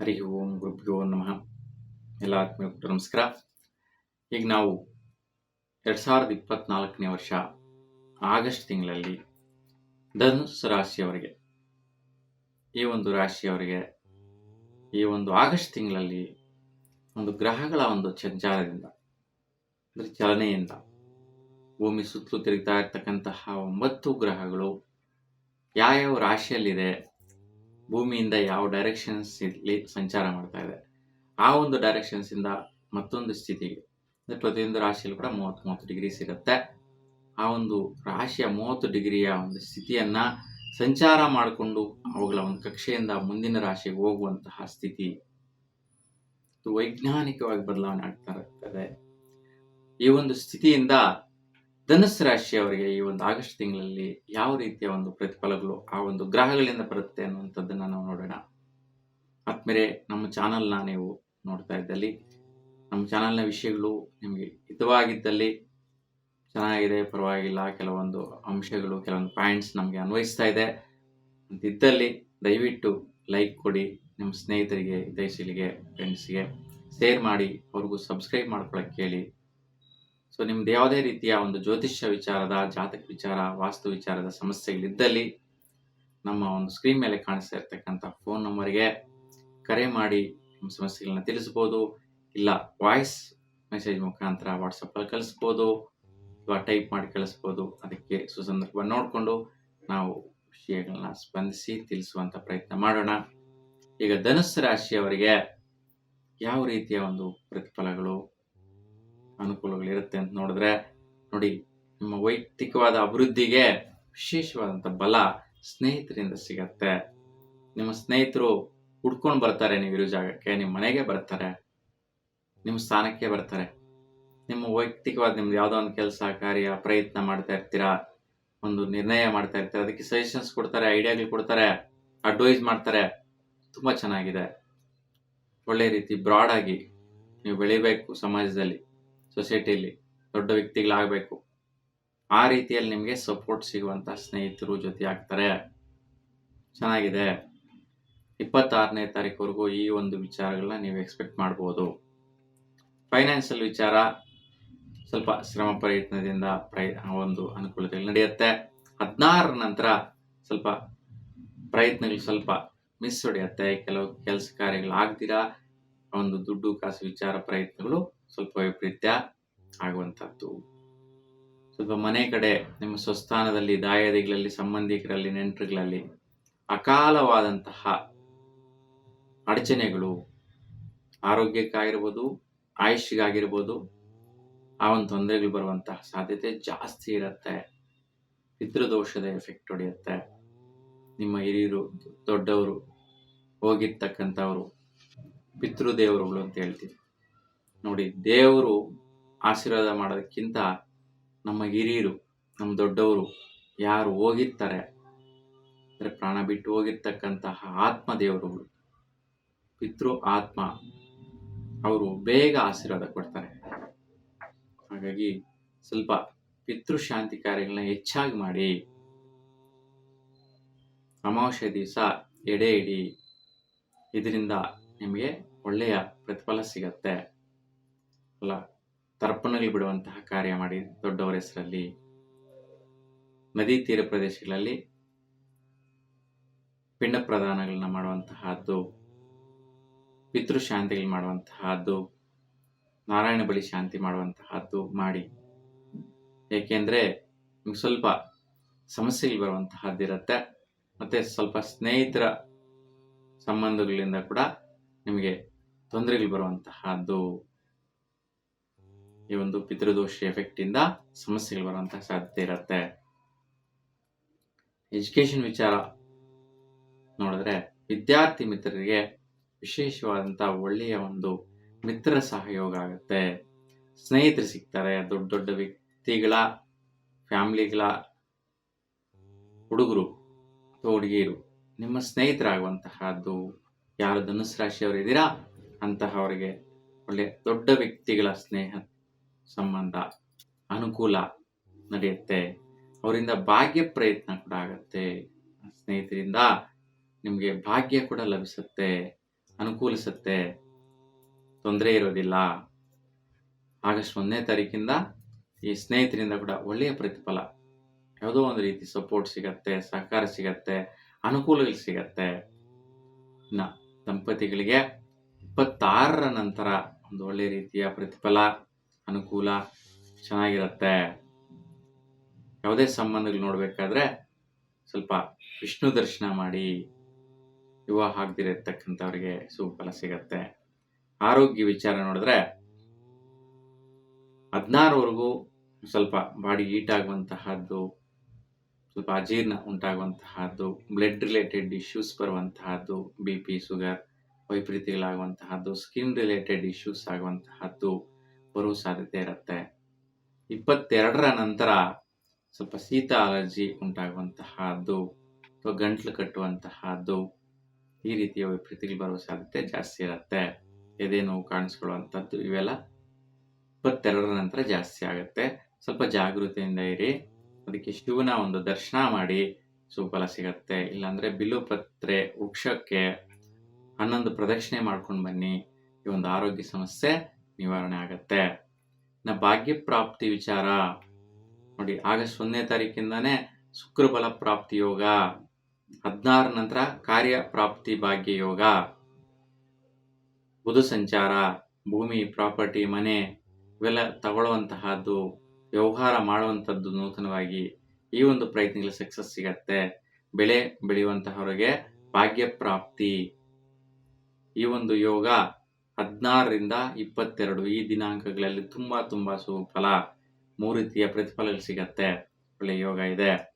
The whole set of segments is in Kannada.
ಹರಿ ಓಂ ಗುರುಭ್ಯೋ ನಮಃ. ಎಲ್ಲ ಆತ್ಮೀಯ ನಮಸ್ಕಾರ. ಈಗ ನಾವು ಎರಡು ಸಾವಿರದ ಇಪ್ಪತ್ನಾಲ್ಕನೇ ವರ್ಷ ಆಗಸ್ಟ್ ತಿಂಗಳಲ್ಲಿ ಧನುಸ್ ರಾಶಿಯವರಿಗೆ, ಈ ಒಂದು ರಾಶಿಯವರಿಗೆ ಈ ಒಂದು ಆಗಸ್ಟ್ ತಿಂಗಳಲ್ಲಿ ಒಂದು ಗ್ರಹಗಳ ಒಂದು ಸಂಚಾರದಿಂದ ಅಂದರೆ ಚಲನೆಯಿಂದ ಭೂಮಿ ಸುತ್ತಲೂ ತಿರುಗ್ತಾ ಇರ್ತಕ್ಕಂತಹ ಒಂಬತ್ತು ಗ್ರಹಗಳು ಯಾವ್ಯಾವ ರಾಶಿಯಲ್ಲಿದೆ, ಭೂಮಿಯಿಂದ ಯಾವ ಡೈರೆಕ್ಷನ್ಸ್ ಇಲ್ಲಿ ಸಂಚಾರ ಮಾಡ್ತಾ ಇದೆ. ಆ ಒಂದು ಡೈರೆಕ್ಷನ್ಸಿಂದ ಮತ್ತೊಂದು ಸ್ಥಿತಿಗೆ ಅಂದ್ರೆ ಪ್ರತಿಯೊಂದು ರಾಶಿಯಲ್ಲೂ ಕೂಡ ಮೂವತ್ತು ಮೂವತ್ತು ಡಿಗ್ರಿ ಸಿಗುತ್ತೆ. ಆ ಒಂದು ರಾಶಿಯ ಮೂವತ್ತು ಡಿಗ್ರಿಯ ಒಂದು ಸ್ಥಿತಿಯನ್ನ ಸಂಚಾರ ಮಾಡಿಕೊಂಡು ಅವುಗಳ ಒಂದು ಕಕ್ಷೆಯಿಂದ ಮುಂದಿನ ರಾಶಿಗೆ ಹೋಗುವಂತಹ ಸ್ಥಿತಿ ವೈಜ್ಞಾನಿಕವಾಗಿ ಬದಲಾವಣೆ ಆಗ್ತಾ ಇರ್ತದೆ. ಈ ಒಂದು ಸ್ಥಿತಿಯಿಂದ ಧನುಸ್ಸು ರಾಶಿಯವರಿಗೆ ಈ ಒಂದು ಆಗಸ್ಟ್ ತಿಂಗಳಲ್ಲಿ ಯಾವ ರೀತಿಯ ಒಂದು ಪ್ರತಿಫಲಗಳು ಆ ಒಂದು ಗ್ರಹಗಳಿಂದ ಬರುತ್ತೆ ಅನ್ನುವಂಥದ್ದನ್ನ ನಾವು ನೋಡೋಣ. ಆತ್ಮೇರೆ ನಮ್ಮ ಚಾನಲ್ನ ನೀವು ನೋಡ್ತಾ ಇದ್ದಲ್ಲಿ, ನಮ್ಮ ಚಾನಲ್ನ ವಿಷಯಗಳು ನಿಮಗೆ ಹಿತವಾಗಿದ್ದಲ್ಲಿ ಚೆನ್ನಾಗಿದೆ, ಪರವಾಗಿಲ್ಲ, ಕೆಲವೊಂದು ಅಂಶಗಳು, ಕೆಲವೊಂದು ಪಾಯಿಂಟ್ಸ್ ನಮಗೆ ಅನ್ವಯಿಸ್ತಾ ಇದೆ. ಅಂತಿದ್ದಲ್ಲಿ ದಯವಿಟ್ಟು ಲೈಕ್ ಕೊಡಿ, ನಿಮ್ಮ ಸ್ನೇಹಿತರಿಗೆ, ಹಿತೈಷಿಗಳಿಗೆ ಫ್ರೆಂಡ್ಸ್ಗೆ ಶೇರ್ ಮಾಡಿ, ಅವ್ರಿಗೂ ಸಬ್ಸ್ಕ್ರೈಬ್ ಮಾಡ್ಕೊಳಕ್ಕೆ ಹೇಳಿ ಸೊ ನಿಮ್ದು ಯಾವುದೇ ರೀತಿಯ ಒಂದು ಜ್ಯೋತಿಷ್ಯ ವಿಚಾರದ, ಜಾತಕ ವಿಚಾರ, ವಾಸ್ತು ವಿಚಾರದ ಸಮಸ್ಯೆಗಳಿದ್ದಲ್ಲಿ ನಮ್ಮ ಒಂದು ಸ್ಕ್ರೀನ್ ಮೇಲೆ ಕಾಣಿಸ್ತಾ ಇರ್ತಕ್ಕಂಥ ಫೋನ್ ನಂಬರ್ಗೆ ಕರೆ ಮಾಡಿ ನಿಮ್ಮ ಸಮಸ್ಯೆಗಳನ್ನ ತಿಳಿಸ್ಬೋದು. ಇಲ್ಲ ವಾಯ್ಸ್ ಮೆಸೇಜ್ ಮುಖಾಂತರ ವಾಟ್ಸಪ್ಪಲ್ಲಿ ಕಳಿಸ್ಬೋದು. ಅಥವಾ ಟೈಪ್ ಮಾಡಿ ಕಳಿಸ್ಬೋದು. ಅದಕ್ಕೆ ಸುಸಂದರ್ಭ ನೋಡಿಕೊಂಡು ನಾವು ವಿಷಯಗಳನ್ನ ಸ್ಪಂದಿಸಿ ತಿಳಿಸುವಂಥ ಪ್ರಯತ್ನ ಮಾಡೋಣ. ಈಗ ಧನುಸ್ಸು ರಾಶಿಯವರಿಗೆ ಯಾವ ರೀತಿಯ ಒಂದು ಪ್ರತಿಫಲಗಳು ಅನುಕೂಲಗಳಿರುತ್ತೆ ಅಂತ ನೋಡಿದ್ರೆ, ನೋಡಿ, ನಿಮ್ಮ ವೈಯಕ್ತಿಕವಾದ ಅಭಿವೃದ್ಧಿಗೆ ವಿಶೇಷವಾದಂಥ ಬಲ ಸ್ನೇಹಿತರಿಂದ ಸಿಗತ್ತೆ. ನಿಮ್ಮ ಸ್ನೇಹಿತರು ಹುಡ್ಕೊಂಡು ಬರ್ತಾರೆ ನೀವು ಇರೋ ಜಾಗಕ್ಕೆ, ನಿಮ್ಮ ಮನೆಗೆ ಬರ್ತಾರೆ, ನಿಮ್ಮ ಸ್ಥಾನಕ್ಕೆ ಬರ್ತಾರೆ. ನಿಮ್ಮ ವೈಯಕ್ತಿಕವಾದ ನಿಮ್ದು ಯಾವುದೋ ಒಂದು ಕೆಲಸ, ಕಾರ್ಯ, ಪ್ರಯತ್ನ ಮಾಡ್ತಾ ಇರ್ತೀರಾ, ಒಂದು ನಿರ್ಣಯ ಮಾಡ್ತಾ ಇರ್ತೀರ, ಅದಕ್ಕೆ ಸಜೆಷನ್ಸ್ ಕೊಡ್ತಾರೆ ಐಡಿಯಾಗಳು ಕೊಡ್ತಾರೆ ಅಡ್ವೈಸ್ ಮಾಡ್ತಾರೆ, ತುಂಬ ಚೆನ್ನಾಗಿದೆ. ಒಳ್ಳೆ ರೀತಿ ಬ್ರಾಡ್ ಆಗಿ ನೀವು ಬೆಳಿಬೇಕು ಸಮಾಜದಲ್ಲಿ. ಸೊಸೈಟಿಯಲ್ಲಿ ದೊಡ್ಡ ವ್ಯಕ್ತಿಗಳಾಗಬೇಕು. ಆ ರೀತಿಯಲ್ಲಿ ನಿಮಗೆ ಸಪೋರ್ಟ್ ಸಿಗುವಂಥ ಸ್ನೇಹಿತರು ಜೊತೆ ಆಗ್ತಾರೆ. ಚೆನ್ನಾಗಿದೆ. ಇಪ್ಪತ್ತಾರನೇ ತಾರೀಕುವರೆಗೂ ಈ ಒಂದು ವಿಚಾರಗಳನ್ನ ನೀವು ಎಕ್ಸ್ಪೆಕ್ಟ್ ಮಾಡ್ಬೋದು. ಫೈನಾನ್ಷಿಯಲ್ ವಿಚಾರ ಸ್ವಲ್ಪ ಶ್ರಮ ಪ್ರಯತ್ನದಿಂದ ಪ್ರಯ, ಒಂದು ಅನುಕೂಲತೆಗಳು ನಡೆಯುತ್ತೆ. ಹದಿನಾರರ ನಂತರ ಸ್ವಲ್ಪ ಪ್ರಯತ್ನಗಳು ಸ್ವಲ್ಪ ಮಿಸ್ ಹೊಡೆಯುತ್ತೆ. ಕೆಲವು ಕೆಲಸ ಕಾರ್ಯಗಳು ಆಗ್ದಿರಾ ಒಂದು ದುಡ್ಡು, ಕಾಸು ವಿಚಾರ ಪ್ರಯತ್ನಗಳು ಸ್ವಲ್ಪ ವೈಪರೀತ್ಯ ಆಗುವಂಥದ್ದು. ಸ್ವಲ್ಪ ಮನೆ ಕಡೆ, ನಿಮ್ಮ ಸ್ವಸ್ಥಾನದಲ್ಲಿ, ದಾಯಾದಿಗಳಲ್ಲಿ, ಸಂಬಂಧಿಕರಲ್ಲಿ, ನೆಂಟರುಗಳಲ್ಲಿ ಅಕಾಲವಾದಂತಹ ಅಡಚಣೆಗಳು ಆರೋಗ್ಯಕ್ಕಾಗಿರ್ಬೋದು ಆಯುಷ್ಗಾಗಿರ್ಬೋದು ಆ ಒಂದು ತೊಂದರೆಗಳು ಬರುವಂತಹ ಸಾಧ್ಯತೆ ಜಾಸ್ತಿ ಇರುತ್ತೆ. ಪಿತೃದೋಷದ ಎಫೆಕ್ಟ್ ಹೊಡೆಯುತ್ತೆ. ನಿಮ್ಮ ಹಿರಿಯರು, ದೊಡ್ಡವರು, ಹೋಗಿರ್ತಕ್ಕಂಥವ್ರು, ಪಿತೃದೇವರುಗಳು ಅಂತ ಹೇಳ್ತೀವಿ. ನೋಡಿ, ದೇವರು ಆಶೀರ್ವಾದ ಮಾಡೋದಕ್ಕಿಂತ ನಮ್ಮ ಹಿರಿಯರು, ನಮ್ಮ ದೊಡ್ಡವರು ಯಾರು ಹೋಗಿರ್ತಾರೆ, ಅಂದರೆ ಪ್ರಾಣ ಬಿಟ್ಟು ಹೋಗಿರ್ತಕ್ಕಂತಹ ಆತ್ಮ ದೇವರುಗಳು ಪಿತೃ ಆತ್ಮ ಅವರು ಬೇಗ ಆಶೀರ್ವಾದ ಕೊಡ್ತಾರೆ. ಹಾಗಾಗಿ ಸ್ವಲ್ಪ ಪಿತೃ ಶಾಂತಿ ಕಾರ್ಯಗಳನ್ನ ಹೆಚ್ಚಾಗಿ ಮಾಡಿ. ಅಮಾವಾಸ್ಯ ದಿವಸ ಎಡೆ ಇಡಿ. ಇದರಿಂದ ನಿಮಗೆ ಒಳ್ಳೆಯ ಪ್ರತಿಫಲ ಸಿಗತ್ತೆ. ಅಲ್ಲ ತರ್ಪಣಗಳು ಬಿಡುವಂತಹ ಕಾರ್ಯ ಮಾಡಿ ದೊಡ್ಡವರ ಹೆಸರಲ್ಲಿ ನದಿ ತೀರ ಪ್ರದೇಶಗಳಲ್ಲಿ ಪಿಂಡ ಪ್ರದಾನಗಳನ್ನ ಮಾಡುವಂತಹದ್ದು ಪಿತೃಶಾಂತಿಗಳು ಮಾಡುವಂತಹದ್ದು, ನಾರಾಯಣ ಬಳಿ ಶಾಂತಿ ಮಾಡುವಂತಹದ್ದು ಮಾಡಿ. ಏಕೆಂದ್ರೆ ನಿಮ್ಗೆ ಸ್ವಲ್ಪ ಸಮಸ್ಯೆಗಳು ಬರುವಂತಹದ್ದಿರುತ್ತೆ ಮತ್ತೆ ಸ್ವಲ್ಪ ಸ್ನೇಹಿತರ ಸಂಬಂಧಗಳಿಂದ ಕೂಡ ನಿಮಗೆ ತೊಂದರೆಗಳು ಬರುವಂತಹದ್ದು ಈ ಒಂದು ಪಿತೃದೋಷ ಎಫೆಕ್ಟ್ ಇಂದ ಸಮಸ್ಯೆಗಳು ಬರುವಂತಹ ಸಾಧ್ಯತೆ ಇರುತ್ತೆ. ಎಜುಕೇಶನ್ ವಿಚಾರ ನೋಡಿದ್ರೆ ವಿದ್ಯಾರ್ಥಿ ಮಿತ್ರರಿಗೆ ವಿಶೇಷವಾದಂಥ ಒಳ್ಳೆಯ ಒಂದು ಮಿತ್ರ ಸಹಯೋಗ ಆಗುತ್ತೆ. ಸ್ನೇಹಿತರು ಸಿಗ್ತಾರೆ, ದೊಡ್ಡ ದೊಡ್ಡ ವ್ಯಕ್ತಿಗಳ ಫ್ಯಾಮಿಲಿಗಳ ಹುಡುಗರು ಅಥವಾ ಹುಡುಗಿಯರು, ನಿಮ್ಮ ಸ್ನೇಹಿತರಾಗುವಂತಹದ್ದು ಯಾರು ಧನುಸ್ ರಾಶಿಯವರು ಇದ್ದೀರಾ? ಅಂತಹವರಿಗೆ ಒಳ್ಳೆ ದೊಡ್ಡ ವ್ಯಕ್ತಿಗಳ ಸ್ನೇಹ ಸಂಬಂಧ ಅನುಕೂಲ ನಡೆಯುತ್ತೆ. ಅವರಿಂದ ಭಾಗ್ಯ ಪ್ರಯತ್ನ ಕೂಡ ಆಗತ್ತೆ. ಸ್ನೇಹಿತರಿಂದ ನಿಮಗೆ ಭಾಗ್ಯ ಕೂಡ ಲಭಿಸುತ್ತೆ, ಅನುಕೂಲಿಸುತ್ತೆ. ತೊಂದರೆ ಇರೋದಿಲ್ಲ. ಆಗಸ್ಟ್ ಒಂದನೇ ತಾರೀಕಿಂದ ಈ ಸ್ನೇಹಿತರಿಂದ ಕೂಡ ಒಳ್ಳೆಯ ಪ್ರತಿಫಲ, ಯಾವುದೋ ಒಂದು ರೀತಿ ಸಪೋರ್ಟ್ ಸಿಗತ್ತೆ, ಸಹಕಾರ ಸಿಗತ್ತೆ, ಅನುಕೂಲಗಳು ಸಿಗತ್ತೆ. ಇನ್ನ ದಂಪತಿಗಳಿಗೆ ಇಪ್ಪತ್ತಾರರ ನಂತರ ಒಂದು ಒಳ್ಳೆಯ ರೀತಿಯ ಪ್ರತಿಫಲ ಅನುಕೂಲ ಚೆನ್ನಾಗಿರುತ್ತೆ. ಯಾವುದೇ ಸಂಬಂಧಗಳು ನೋಡಬೇಕಾದ್ರೆ ಸ್ವಲ್ಪ ವಿಷ್ಣು ದರ್ಶನ ಮಾಡಿ ವಿವಾಹ ಆಗದಿರತಕ್ಕಂಥವ್ರಿಗೆ ಸುಫಲ ಸಿಗತ್ತೆ. ಆರೋಗ್ಯ ವಿಚಾರ ನೋಡಿದ್ರೆ ಹದಿನಾರವರೆಗೂ ಸ್ವಲ್ಪ ಬಾಡಿ ಹೀಟ್ ಆಗುವಂತಹದ್ದು, ಸ್ವಲ್ಪ ಅಜೀರ್ಣ ಉಂಟಾಗುವಂತಹದ್ದು, ಬ್ಲಡ್ ರಿಲೇಟೆಡ್ ಇಶ್ಯೂಸ್ ಬರುವಂತಹದ್ದು, ಬಿ ಪಿ ಶುಗರ್, ವೈಪರೀತ್ಯಗಳಾಗುವಂತಹದ್ದು, ಸ್ಕಿನ್ ರಿಲೇಟೆಡ್ ಇಶ್ಯೂಸ್ ಆಗುವಂತಹದ್ದು ಬರುವ ಸಾಧ್ಯತೆ ಇರುತ್ತೆ. ಇಪ್ಪತ್ತೆರಡರ ನಂತರ ಸ್ವಲ್ಪ ಶೀತ ಅಲರ್ಜಿ ಉಂಟಾಗುವಂತಹದ್ದು ಅಥವಾ ಗಂಟ್ಲು ಕಟ್ಟುವಂತಹದ್ದು ಈ ರೀತಿಯ ವಿಪರೀತಿಗಳು ಬರುವ ಸಾಧ್ಯತೆ ಜಾಸ್ತಿ ಇರುತ್ತೆ. ಎದೆ ನೋವು ಕಾಣಿಸ್ಕೊಳ್ಳುವಂಥದ್ದು ಇವೆಲ್ಲ ಇಪ್ಪತ್ತೆರಡರ ನಂತರ ಜಾಸ್ತಿ ಆಗುತ್ತೆ. ಸ್ವಲ್ಪ ಜಾಗೃತಿಯಿಂದ ಇರಿ. ಅದಕ್ಕೆ ಶಿವನ ಒಂದು ದರ್ಶನ ಮಾಡಿ. ಸುಫಲ ಸಿಗತ್ತೆ. ಇಲ್ಲಾಂದ್ರೆ ಬಿಲುಪತ್ರೆ ವೃಕ್ಷಕ್ಕೆ ಹನ್ನೊಂದು ಪ್ರದಕ್ಷಿಣೆ ಮಾಡ್ಕೊಂಡು ಬನ್ನಿ. ಈ ಒಂದು ಆರೋಗ್ಯ ಸಮಸ್ಯೆ ನಿವಾರಣೆ ಆಗತ್ತೆ. ಇನ್ನು ಭಾಗ್ಯ ಪ್ರಾಪ್ತಿ ವಿಚಾರ ನೋಡಿ, ಆಗಸ್ಟ್ ಒಂದನೇ ತಾರೀಕಿಂದನೇ ಶುಕ್ರ ಬಲ ಪ್ರಾಪ್ತಿ ಯೋಗ, ಹದಿನಾರ ನಂತರ ಕಾರ್ಯ ಪ್ರಾಪ್ತಿ ಭಾಗ್ಯ ಯೋಗ, ಬುಧ ಸಂಚಾರ, ಭೂಮಿ, ಪ್ರಾಪರ್ಟಿ, ಮನೆ ಇವೆಲ್ಲ ತಗೊಳ್ಳುವಂತಹದ್ದು, ವ್ಯವಹಾರ ಮಾಡುವಂಥದ್ದು ನೂತನವಾಗಿ ಈ ಒಂದು ಪ್ರಯತ್ನಗಳ ಸಕ್ಸಸ್ ಸಿಗತ್ತೆ. ಬೆಳೆ ಬೆಳೆಯುವಂತಹವರಿಗೆ ಭಾಗ್ಯ ಪ್ರಾಪ್ತಿ ಈ ಒಂದು ಯೋಗ ಹದಿನಾರರಿಂದ ಇಪ್ಪತ್ತೆರಡು ಈ ದಿನಾಂಕಗಳಲ್ಲಿ ತುಂಬ ತುಂಬ ಸುಫಲ, ಮೂರು ರೀತಿಯ ಪ್ರತಿಫಲಗಳು ಸಿಗತ್ತೆ. ಒಳ್ಳೆ ಯೋಗ ಇದೆ.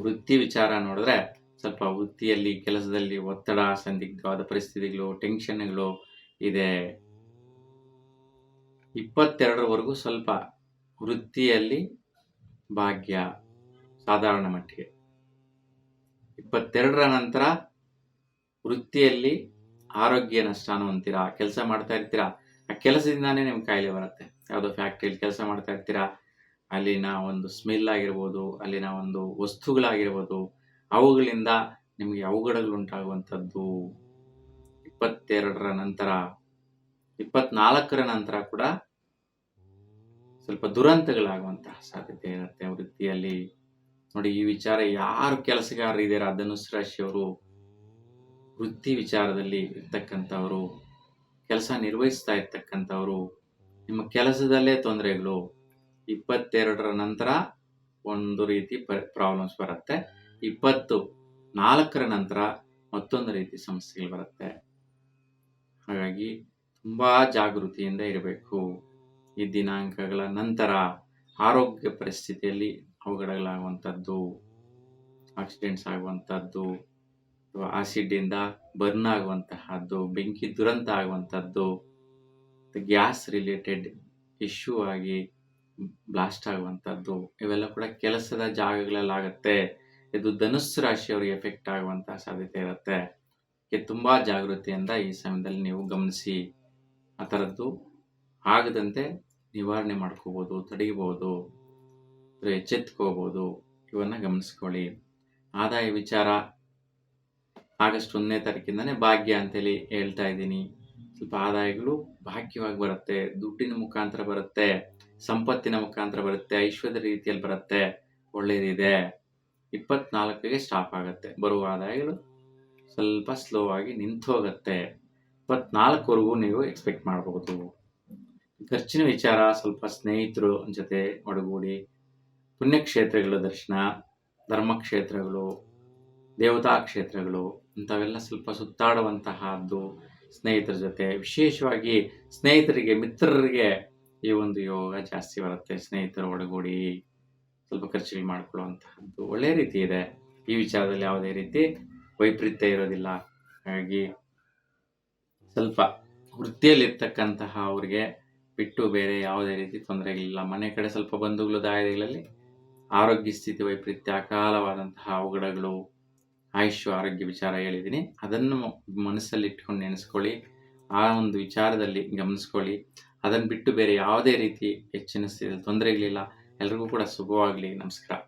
ವೃತ್ತಿ ವಿಚಾರ ನೋಡಿದ್ರೆ ಸ್ವಲ್ಪ ವೃತ್ತಿಯಲ್ಲಿ, ಕೆಲಸದಲ್ಲಿ ಒತ್ತಡ, ಸಂದಿಗ್ಧವಾದ ಪರಿಸ್ಥಿತಿಗಳು, ಟೆನ್ಷನ್ಗಳು ಇದೆ. ಇಪ್ಪತ್ತೆರಡರವರೆಗೂ ಸ್ವಲ್ಪ ವೃತ್ತಿಯಲ್ಲಿ ಭಾಗ್ಯ ಸಾಧಾರಣ ಮಟ್ಟಿಗೆ. ಇಪ್ಪತ್ತೆರಡರ ನಂತರ ವೃತ್ತಿಯಲ್ಲಿ ಆರೋಗ್ಯ ನಷ್ಟ ಅಂತೀರಾ ಕೆಲಸ ಮಾಡ್ತಾ ಇರ್ತೀರಾ, ಆ ಕೆಲಸದಿಂದಾನೇ ನಿಮ್ಗೆ ಕಾಯಿಲೆ ಬರುತ್ತೆ. ಯಾವುದೋ ಫ್ಯಾಕ್ಟ್ರಿಯಲ್ಲಿ ಕೆಲಸ ಮಾಡ್ತಾ ಇರ್ತೀರಾ, ಅಲ್ಲಿನ ಒಂದು ಸ್ಮೆಲ್ ಆಗಿರ್ಬೋದು, ಅಲ್ಲಿನ ಒಂದು ವಸ್ತುಗಳಾಗಿರ್ಬೋದು, ಅವುಗಳಿಂದ ನಿಮಗೆ ಅವಘಡಗಳು ಉಂಟಾಗುವಂಥದ್ದು. ಇಪ್ಪತ್ತೆರಡರ ನಂತರ, ಇಪ್ಪತ್ನಾಲ್ಕರ ನಂತರ ಕೂಡ ಸ್ವಲ್ಪ ದುರಂತಗಳಾಗುವಂತಹ ಸಾಧ್ಯತೆ ಇರುತ್ತೆ ವೃತ್ತಿಯಲ್ಲಿ. ನೋಡಿ, ಈ ವಿಚಾರ ಯಾರು ಕೆಲಸಗಾರರು ಇದ್ದಾರೆ ಧನುಸ್ ರಾಶಿಯವರು ವೃತ್ತಿ ವಿಚಾರದಲ್ಲಿ ಇರ್ತಕ್ಕಂಥವರು, ಕೆಲಸ ನಿರ್ವಹಿಸ್ತಾ ಇರ್ತಕ್ಕಂಥವರು, ನಿಮ್ಮ ಕೆಲಸದಲ್ಲೇ ತೊಂದರೆಗಳು ಇಪ್ಪತ್ತೆರಡರ ನಂತರ ಒಂದು ರೀತಿ ಪ್ರಾಬ್ಲಮ್ಸ್ ಬರುತ್ತೆ. ಇಪ್ಪತ್ತು ನಾಲ್ಕರ ನಂತರ ಮತ್ತೊಂದು ರೀತಿ ಸಮಸ್ಯೆಗಳು ಬರುತ್ತೆ. ಹಾಗಾಗಿ ತುಂಬ ಜಾಗೃತಿಯಿಂದ ಇರಬೇಕು. ಈ ದಿನಾಂಕಗಳ ನಂತರ ಆರೋಗ್ಯ ಪರಿಸ್ಥಿತಿಯಲ್ಲಿ ಅವಘಡಗಳಾಗುವಂಥದ್ದು ಆಕ್ಸಿಡೆಂಟ್ಸ್ ಆಗುವಂಥದ್ದು ಅಥವಾ ಆಸಿಡ್ಡಿಂದ ಬರ್ನ್ ಆಗುವಂತಹದ್ದು, ಬೆಂಕಿ ದುರಂತ ಆಗುವಂಥದ್ದು ಗ್ಯಾಸ್ ರಿಲೇಟೆಡ್ ಇಶ್ಯೂ ಆಗಿ ಬ್ಲಾಸ್ಟ್ ಆಗುವಂಥದ್ದು ಇವೆಲ್ಲ ಕೂಡ ಕೆಲಸದ ಜಾಗಗಳಲ್ಲಾಗತ್ತೆ. ಇದು ಧನುಸ್ಸು ರಾಶಿಯವರಿಗೆ ಎಫೆಕ್ಟ್ ಆಗುವಂತಹ ಸಾಧ್ಯತೆ ಇರುತ್ತೆ. ತುಂಬಾ ಜಾಗೃತಿಯಿಂದ ಈ ಸಮಯದಲ್ಲಿ ನೀವು ಗಮನಿಸಿ. ಆ ಥರದ್ದು ಆಗದಂತೆ ನಿವಾರಣೆ ಮಾಡ್ಕೋಬೋದು ತಡೆಯಬಹುದು ಎಚ್ಚೆತ್ಕೋಬೋದು ಇವನ್ನ ಗಮನಿಸ್ಕೊಳ್ಳಿ. ಆದಾಯ ವಿಚಾರ ಆಗಸ್ಟ್ ಒಂದನೇ ತಾರೀಕಿಂದನೇ ಭಾಗ್ಯ ಅಂತೇಳಿ ಹೇಳ್ತಾ ಇದ್ದೀನಿ. ಸ್ವಲ್ಪ ಆದಾಯಗಳು ಭಾಗ್ಯವಾಗಿ ಬರುತ್ತೆ, ದುಡ್ಡಿನ ಮುಖಾಂತರ ಬರುತ್ತೆ, ಸಂಪತ್ತಿನ ಮುಖಾಂತರ ಬರುತ್ತೆ, ಐಶ್ವರ್ಯ ರೀತಿಯಲ್ಲಿ ಬರುತ್ತೆ ಒಳ್ಳೆಯದಿದೆ ಇಪ್ಪತ್ನಾಲ್ಕಿಗೆ ಸ್ಟಾಪ್ ಆಗುತ್ತೆ. ಬರುವ ಆದಾಯಗಳು ಸ್ವಲ್ಪ ಸ್ಲೋ ಆಗಿ ನಿಂತು ಹೋಗುತ್ತೆ. ಇಪ್ಪತ್ನಾಲ್ಕವರೆಗೂ ನೀವು ಎಕ್ಸ್ಪೆಕ್ಟ್ ಮಾಡಬಹುದು ಖರ್ಚಿನ ವಿಚಾರ ಸ್ವಲ್ಪ ಸ್ನೇಹಿತರು ಜೊತೆ ಒಡಗೂಡಿ, ಪುಣ್ಯಕ್ಷೇತ್ರಗಳ ದರ್ಶನ, ಧರ್ಮಕ್ಷೇತ್ರಗಳು ದೇವತಾ ಕ್ಷೇತ್ರಗಳು, ಇಂಥವೆಲ್ಲ ಸ್ವಲ್ಪ ಸುತ್ತಾಡುವಂತಹದ್ದು ಸ್ನೇಹಿತರ ಜೊತೆ. ವಿಶೇಷವಾಗಿ ಸ್ನೇಹಿತರಿಗೆ, ಮಿತ್ರರಿಗೆ ಈ ಒಂದು ಯೋಗ ಜಾಸ್ತಿ ಬರುತ್ತೆ. ಸ್ನೇಹಿತರ ಒಳಗೂಡಿ ಸ್ವಲ್ಪ ಖರ್ಚುಗಳು ಮಾಡ್ಕೊಳ್ಳುವಂತಹದ್ದು ಒಳ್ಳೆಯ ರೀತಿ ಇದೆ. ಈ ವಿಚಾರದಲ್ಲಿ ಯಾವುದೇ ರೀತಿ ವೈಪರೀತ್ಯ ಇರೋದಿಲ್ಲ. ಹಾಗಾಗಿ ಸ್ವಲ್ಪ ವೃತ್ತಿಯಲ್ಲಿರ್ತಕ್ಕಂತಹ ಅವ್ರಿಗೆ ಬಿಟ್ಟು ಬೇರೆ ಯಾವುದೇ ರೀತಿ ತೊಂದರೆಗಳಿಲ್ಲ ಮನೆ ಕಡೆ ಸ್ವಲ್ಪ ಬಂಧುಗಳು ದಾಯಗಳಲ್ಲಿ ಆರೋಗ್ಯ ಸ್ಥಿತಿ ವೈಪರೀತ್ಯ, ಅಕಾಲವಾದಂತಹ ಅವಘಡಗಳು ಆಯುಷ್ಯ, ಆರೋಗ್ಯ ವಿಚಾರ ಹೇಳಿದ್ದೀನಿ. ಅದನ್ನು ಮನಸ್ಸಲ್ಲಿ ಇಟ್ಕೊಂಡು ನೆನೆಸ್ಕೊಳ್ಳಿ. ಆ ಒಂದು ವಿಚಾರದಲ್ಲಿ ಗಮನಿಸ್ಕೊಳ್ಳಿ. ಅದನ್ನು ಬಿಟ್ಟು ಬೇರೆ ಯಾವುದೇ ರೀತಿ ಹೆಚ್ಚಿನ ತೊಂದರೆ ತೊಂದರೆಗಳಿಲ್ಲ. ಎಲ್ರಿಗೂ ಕೂಡ ಶುಭವಾಗಲಿ. ನಮಸ್ಕಾರ.